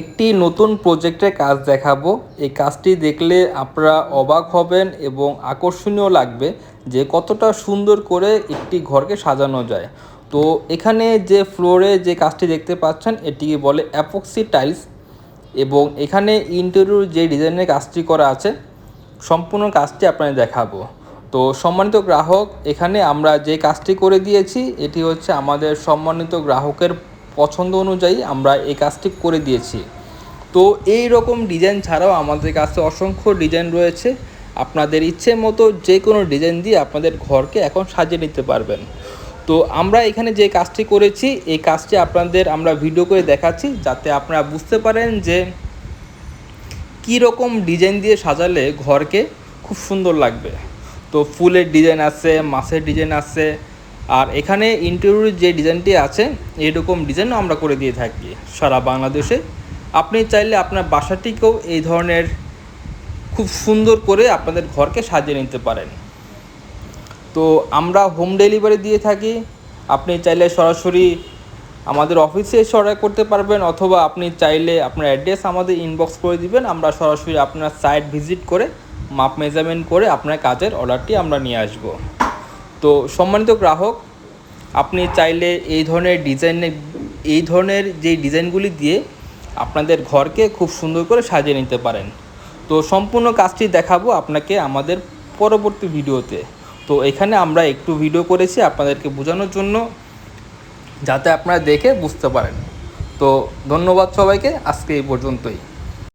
একটি নতুন প্রজেক্টের কাজ দেখাবো। এই কাজটি দেখলে আপনারা অবাক হবেন এবং আকর্ষণীয় লাগবে যে কতটা সুন্দর করে একটি ঘরকে সাজানো যায়। তো এখানে যে ফ্লোরে যে কাজটি দেখতে পাচ্ছেন এটিকে বলে অ্যাপক্সি টাইলস এবং এখানে ইন্টেরিয়র যে ডিজাইনের কাজটি করা আছে, সম্পূর্ণ কাজটি আপনাদের দেখাবো। তো সম্মানিত গ্রাহক, এখানে আমরা যে কাজটি করে দিয়েছি, এটি হচ্ছে আমাদের সম্মানিত গ্রাহকের পছন্দ অনুযায়ী আমরা এই কাজটি করে দিয়েছি। তো এই রকম ডিজাইন ছাড়াও আমাদের কাছে অসংখ্য ডিজাইন রয়েছে। আপনাদের ইচ্ছে মতো যে কোনো ডিজাইন দিয়ে আপনাদের ঘরকে এখন সাজিয়ে নিতে পারবেন। তো আমরা এখানে যে কাজটি করেছি, এই কাজটি আপনাদের আমরা ভিডিও করে দেখাচ্ছি যাতে আপনারা বুঝতে পারেন যে কী রকম ডিজাইন দিয়ে সাজালে ঘরকে খুব সুন্দর লাগবে। তো ফুলের ডিজাইন আছে, মাছের ডিজাইন আছে আর এখানে ইন্টেরিয়র যে ডিজাইনটি আছে, এরকম ডিজাইনও আমরা করে দিয়ে থাকি সারা বাংলাদেশে। আপনি চাইলে আপনার বাসাটিকেও এই ধরনের খুব সুন্দর করে আপনাদের ঘরকে সাজিয়ে নিতে পারেন। তো আমরা হোম ডেলিভারি দিয়ে থাকি। আপনি চাইলে সরাসরি আমাদের অফিসে এসে অর্ডার করতে পারবেন, অথবা আপনি চাইলে আপনার অ্যাড্রেস আমাদের ইনবক্স করে দিবেন। আমরা সরাসরি আপনার সাইট ভিজিট করে, মাপ মেজারমেন্ট করে আপনার কাজের অর্ডারটি আমরা নিয়ে আসব। তো সম্মানিত গ্রাহক, আপনি চাইলে এই ধরনের ডিজাইনে এই ধরনের যে ডিজাইনগুলি দিয়ে আপনাদের ঘরকে খুব সুন্দর করে সাজিয়ে নিতে পারেন। তো সম্পূর্ণ কাজটি দেখাবো আপনাকে আমাদের পরবর্তী ভিডিওতে। তো এখানে আমরা একটু ভিডিও করেছি আপনাদেরকে বোঝানোর জন্য, যাতে আপনারা দেখে বুঝতে পারেন। তো ধন্যবাদ সবাইকে, আজকে এই পর্যন্তই।